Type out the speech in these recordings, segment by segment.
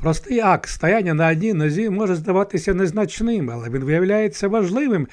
Простий акт стояння на одній нозі може здаватися незначним, але він виявляється важливим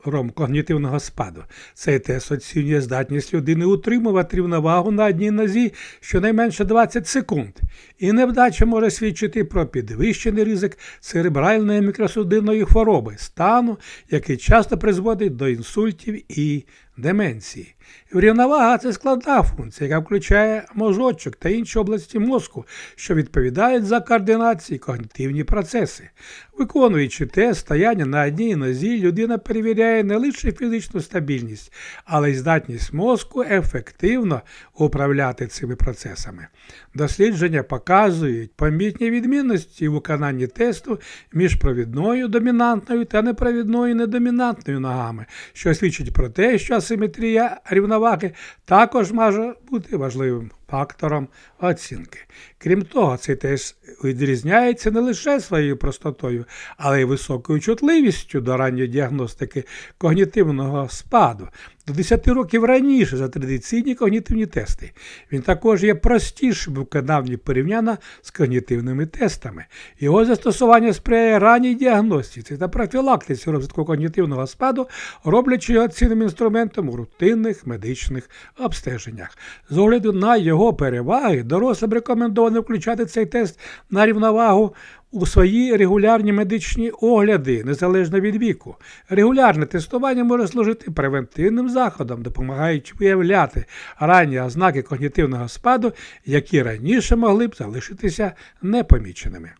предиктором когнітивного спаду. Цей тест оцінює здатність людини утримувати рівновагу на одній нозі щонайменше 20 секунд. І невдача може свідчити про підвищений ризик церебральної мікросудинної хвороби, стану, який часто призводить до інсультів і деменції. Рівновага це складна функція, яка включає мозочок та інші області мозку, що відповідають за координацію і когнітивні процеси. Виконуючи тест стояння на одній нозі, людина перевіряє не лише фізичну стабільність, але й здатність мозку ефективно управляти цими процесами. Дослідження показують помітні відмінності у виконанні тесту між провідною домінантною та непровідною недомінантною ногами, що свідчить про те, що асиметрія рівноваги також може бути важливим фактором оцінки. Крім того, цей тест відрізняється не лише своєю простотою, але й високою чутливістю до ранньої діагностики когнітивного спаду. До 10 років раніше за традиційні когнітивні тести. Він також є простішим у виконанні порівняно з когнітивними тестами. Його застосування сприяє ранній діагностиці та профілактиці розвитку когнітивного спаду, роблячи його цінним інструментом у рутинних медичних обстеженнях. З огляду на його переваги, дорослим рекомендовано включати цей тест на рівновагу у свої регулярні медичні огляди, незалежно від віку. Регулярне тестування може служити превентивним заходом, допомагаючи виявляти ранні ознаки когнітивного спаду, які раніше могли б залишитися непоміченими.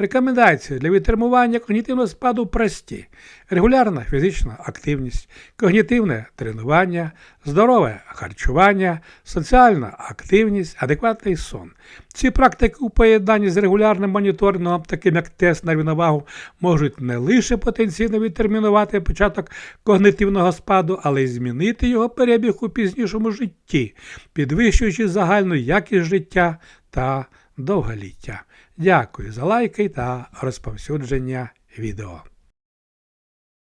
Рекомендації для відтермування когнітивного спаду прості: регулярна фізична активність, когнітивне тренування, здорове харчування, соціальна активність, адекватний сон. Ці практики у поєднанні з регулярним моніторингом, таким як тест на рівновагу, можуть не лише потенційно відтермінувати початок когнитивного спаду, але й змінити його перебіг у пізнішому житті, підвищуючи загальну якість життя та довголіття. Дякую за лайки та розповсюдження відео.